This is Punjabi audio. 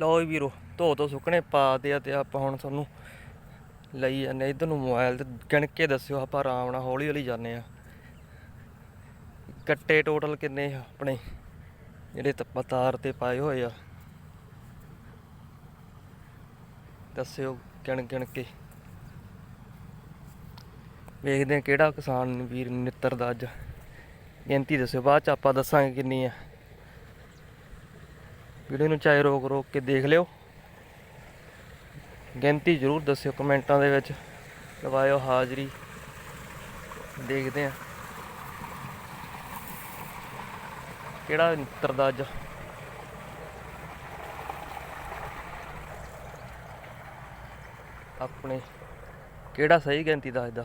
ਲਓ ਵੀ ਵੀਰੋ, ਧੋ ਧੋ ਸੁੱਕਣੇ ਪਾਤੇ ਆ ਤੇ ਆਪਾਂ ਹੁਣ ਤੁਹਾਨੂੰ ਲਈ ਜਾਂਦੇ ਇਧਰ ਨੂੰ ਮੋਬਾਈਲ ਤੇ ਗਿਣ ਕੇ ਦੱਸਿਓ, ਆਪਾਂ ਆਰਾਮ ਨਾਲ ਹੌਲੀ ਹੌਲੀ ਜਾਂਦੇ ਆ ਕੱਟੇ ਟੋਟਲ ਕਿੰਨੇ ਆਪਣੇ? ਜਿਹੜੇ ਤਾਰ ਤੇ ਪਾਏ ਹੋਏ ਆ। ਦੱਸਿਓ ਗਿਣ ਗਿਣ ਕੇ ਵੇਖਦੇ ਆ ਕਿਹੜਾ ਕਿਸਾਨ ਵੀਰ ਨਿੱਤਰ ਦਾ ਅੱਜ। ਗਿਣਤੀ ਦੱਸਿਓ, ਬਾਅਦ ਚ ਆਪਾਂ ਦੱਸਾਂਗੇ ਕਿੰਨੀ ਆ। ਵੀਡੀਓ ਨੂੰ ਚਾਹੇ ਰੋਕ ਰੋਕ ਕੇ ਦੇਖ ਲਿਓ। ਗਿਣਤੀ ਜ਼ਰੂਰ ਦੱਸਿਓ ਕਮੈਂਟਾਂ ਦੇ ਵਿੱਚ। ਲਵਾਇਓ ਹਾਜ਼ਰੀ। ਦੇਖਦੇ ਆ ਕਿਹੜਾ ਨਿੱਤਰ ਅੱਜ? ਆਪਣੇ। ਕਿਹੜਾ ਸਹੀ ਗਿਣਤੀ ਦੱਸਦਾ